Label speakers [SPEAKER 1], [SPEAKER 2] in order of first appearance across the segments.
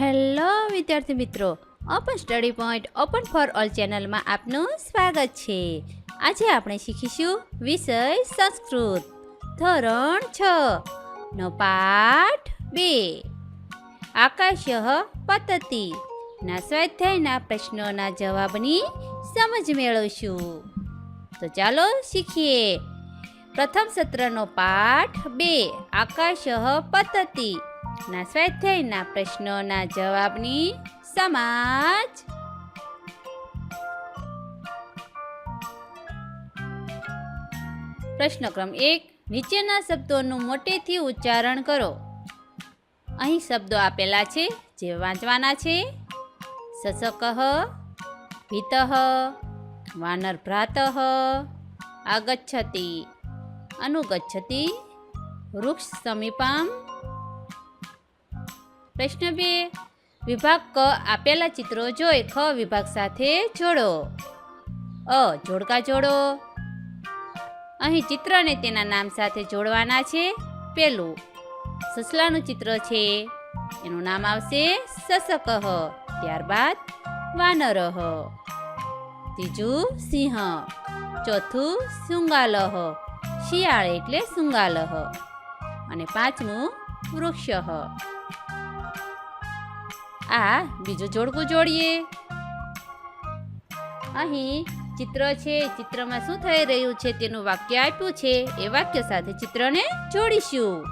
[SPEAKER 1] Hello, વિદ્યાર્થી મિત્રો. Open study point open for all ચેનલમાં આપનું સ્વાગત છે. આજે આપણે શીખીશું વિષય સંસ્કૃત, ધોરણ છ, નો પાઠ બે. આકાશ પતતી ના સ્વાધ્યાયના પ્રશ્નોના જવાબની સમજ મેળવશું. તો ચાલો શીખીએ. પ્રથમ સત્રનો પાઠ બે આકાશ પતતી ના સ્વાધ્યાયના પ્રશ્નોના જવાબની સમાજ. પ્રશ્ન ક્રમ એક, નીચેના શબ્દોનું મોટેથી ઉચ્ચારણ કરો. અહીં શબ્દો આપેલા છે, જે વાંચવાના છે. સસકહ ભીતઃ વાનર ભ્રાતઃ આગચ્છતિ, અનુગચ્છતિ, વૃક્ષ સમીપમ પ્રશ્ન બે. વિભાગ ક આપેલા ચિત્રો જોઈ ખ વિભાગ સાથે જોડો. અ, જોડકા જોડો. અહીં ચિત્રને તેના નામ સાથે જોડવાના છે પેલું. સસલાનું ચિત્ર છે. એનું નામ આવશે સસકહ, ત્યારબાદ વાનરહ. ત્રીજું સિંહ. ચોથું શૃંગાલહ શિયાળ એટલે શૃંગાલહ અને પાંચમું વૃક્ષ આ બીજું જોડકું જોડીએ. અહીં ચિત્ર છે, ચિત્રમાં શું થઈ રહ્યું છે તેનું વાક્ય આપ્યું છે. એ વાક્ય સાથે ચિત્રને જોડીશું.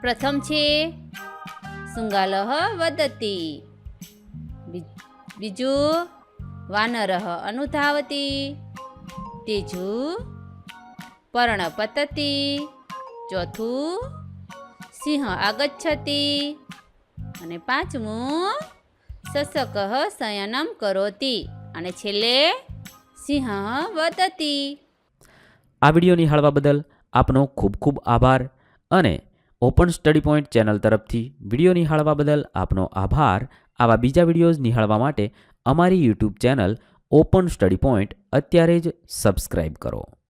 [SPEAKER 1] પ્રથમ છે શૃંગાલહ વદતી. બીજું, વાનરહ અનુધાવતી. ત્રીજું, પર્ણપતતી. ચોથું, સિંહ આગચ્છતી. અને પાંચમું, સસકહ શયનમ કરોતી. અને છેલ્લે, સિંહ વતતી
[SPEAKER 2] આ વીડિયો નિહાળવા બદલ આપનો ખૂબ ખૂબ આભાર અને ઓપન સ્ટડી પોઈન્ટ ચેનલ તરફથી વીડિયો નિહાળવા બદલ આપનો આભાર. આવા બીજા વિડીયોઝ નિહાળવા માટે અમારી YouTube channel open study point અત્યારે જ સબસ્ક્રાઈબ કરો.